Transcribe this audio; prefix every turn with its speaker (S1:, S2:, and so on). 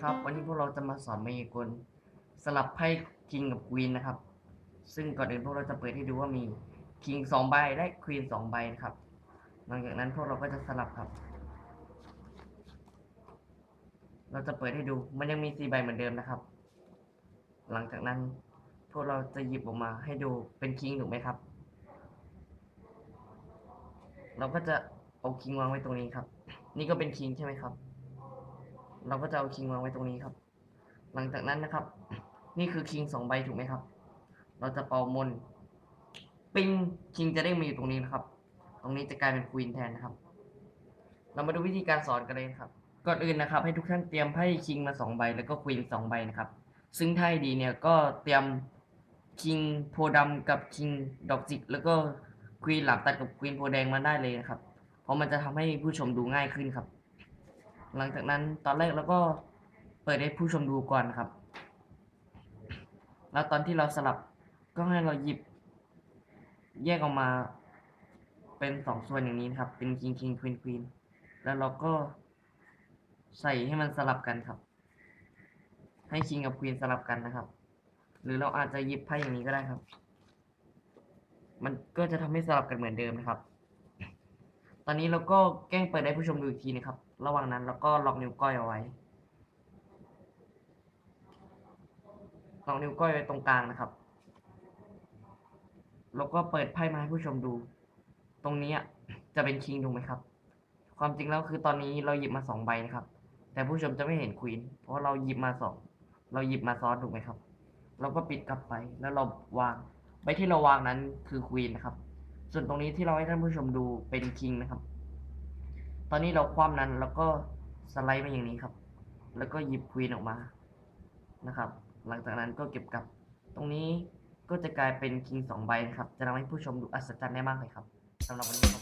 S1: ครับ วันนี้พวกเราจะมาสอนมายากลสลับไพ่คิงกับควีนนะครับ ซึ่งก่อนอื่นพวกเราจะเปิดให้ดูว่ามีคิงสองใบและควีนสองใบนะครับหลังจากนั้นพวกเราก็จะสลับครับ เราจะเปิดให้ดูมันยังมีสี่ใบเหมือนเดิมนะครับ หลังจากนั้นพวกเราจะหยิบออกมาให้ดูเป็นคิงถูกไหมครับ เราก็จะเอาคิงวางไว้ตรงนี้ครับ นี่ก็เป็นคิงใช่ไหมครับ เราก็จะเอาคิงวางไว้ตรงนี้ครับ หลังจากนั้นนะครับ นี่คือคิงสองใบถูกไหมครับ เราจะเป่ามนปิงคิงจะได้มาอยู่ตรงนี้นะครับ ตรงนี้จะกลายเป็นควีนแทนนะครับ เรามาดูวิธีการสอนกันเลยครับ ก่อนอื่นนะครับ ให้ทุกท่านเตรียมไพ่คิงมาสองใบแล้วก็ควีนสองใบนะครับ ซึ่งถ้าให้ดีเนี่ยก็เตรียมคิงโพธิ์ดำกับคิงดอกจิกแล้วก็ควีนหลับตัดกับควีนโพแดงมาได้เลยนะครับ เพราะมันจะทำให้ผู้ชมดูง่ายขึ้นครับ หลังจากนั้นตอนแรกเราก็เปิดให้ผู้ชมดูก่อนนะครับ แล้วตอนที่เราสลับก็ให้เราหยิบ แยกออกมาเป็นสองส่วนอย่างนี้นะครับ เป็นคิงคิงควีนควีนแล้วเราก็ใส่ให้มันสลับกันครับ ให้คิงกับควีนสลับกันนะครับ หรือเราอาจจะหยิบไพ่อย่างนี้ก็ได้ครับ มันก็จะทำให้สลับกันเหมือนเดิมนะครับ ตอนนี้เราก็แกล้งเปิดให้ผู้ชมดูอีกทีนะครับ ระหว่างนั้นเราก็ล็อกนิ้วก้อยเอาไว้ล็อกนิ้วก้อยไว้ตรงกลางนะครับ แล้วก็เปิดไพ่มาให้ผู้ชมดู ตรงนี้จะเป็นคิงถูกไหมครับ ความจริงแล้วคือตอนนี้เราหยิบมาสองใบนะครับ แต่ผู้ชมจะไม่เห็นควีน เพราะเราหยิบมาสอง เราหยิบมาซ้อนถูกไหมครับ เราก็ปิดกลับไป แล้วเราวาง ใบที่เราวางนั้นคือควีนนะครับ ส่วนตรงนี้ที่เราให้ท่านผู้ชมดูเป็นคิงนะครับ ตอนนี้เราคว่ำนั้นแล้วก็สไลด์มาอย่างนี้ครับ แล้วก็หยิบควีนออกมานะครับ หลังจากนั้นก็เก็บกลับ ตรงนี้ก็จะกลายเป็นคิงสองใบนะครับ จะทำให้ผู้ชมดูอัศจรรย์ได้มากเลยครับสำหรับวันนี้ขอบคุณครับ